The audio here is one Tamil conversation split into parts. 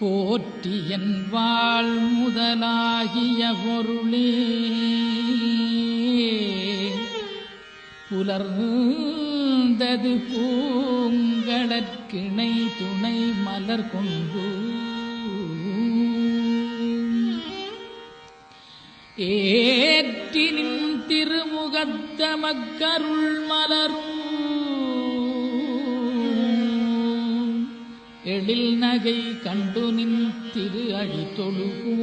போற்றியன் வாழ் முதலாகிய பொருளே. புலர்ந்தது பூங்கடற்கிணை துணை மலர் கொண்டு. ஏற்றினின் திருமுகத்த மக்கருள் மலரும் எழில் நகை கண்டு நின் திரு அழி தொழுகோம்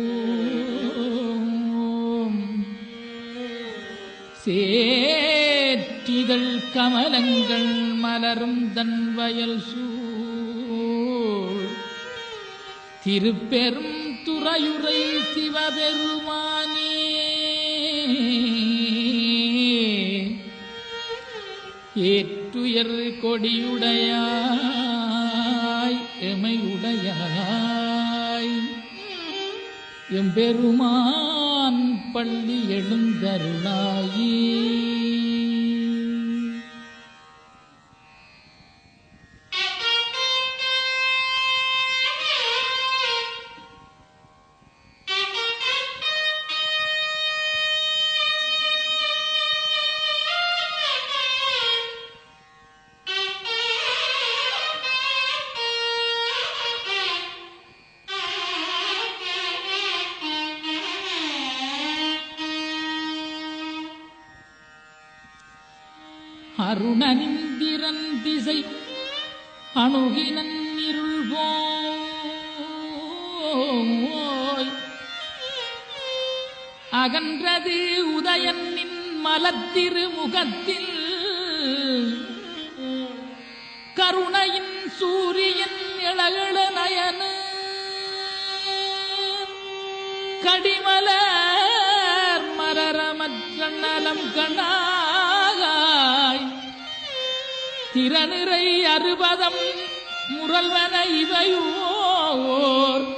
சேற்றிதழ் கமலங்கள் மலரும் தன் வயல் சூழ். திருப்பெரும் துறையுரை சிவபெருமானே. ஏற்றுயர் கொடியுடையாய் எமையுடையாய் எம்பெருமான் பள்ளி எழுந்தருளாயே. அருணனிந்திரன் திசை அணுகினன் இருள் போய் அகன்றது உதயனின் மலத்திரு முகத்தில். கருணையின் சூரியன் இளகள நயனு. கடிமலர் மரரமற்ற நலம் கணாய் திறனிறை அறுபதம் முரல்வன இவையோர்.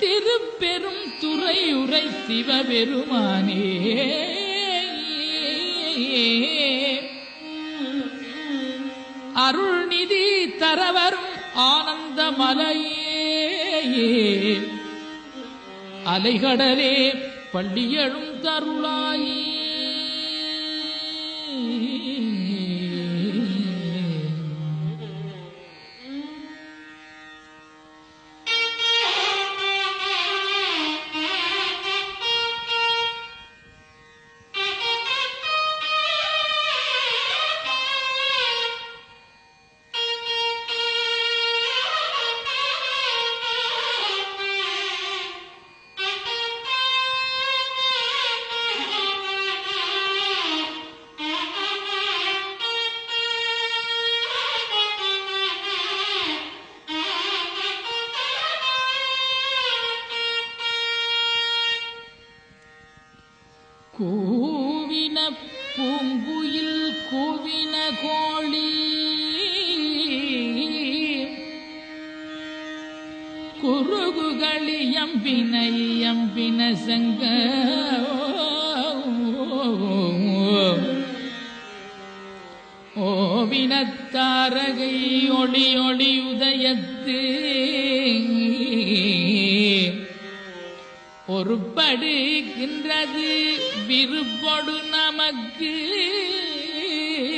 திருப்பெரும் துறையுரை சிவபெருமானே. அருள்நிதி தரவரும் ஆனந்த மலையே. அலைகடலே பள்ளியழும் தருளாயே. பூங்குயில் குவின கோழி. குறுகுகளி எம்பினை எம்பின சங்க. ஓவினத்தாரகை ஒளி ஒளி உதயத்து. ஒருபடுகின்றது விருப்பொடு again.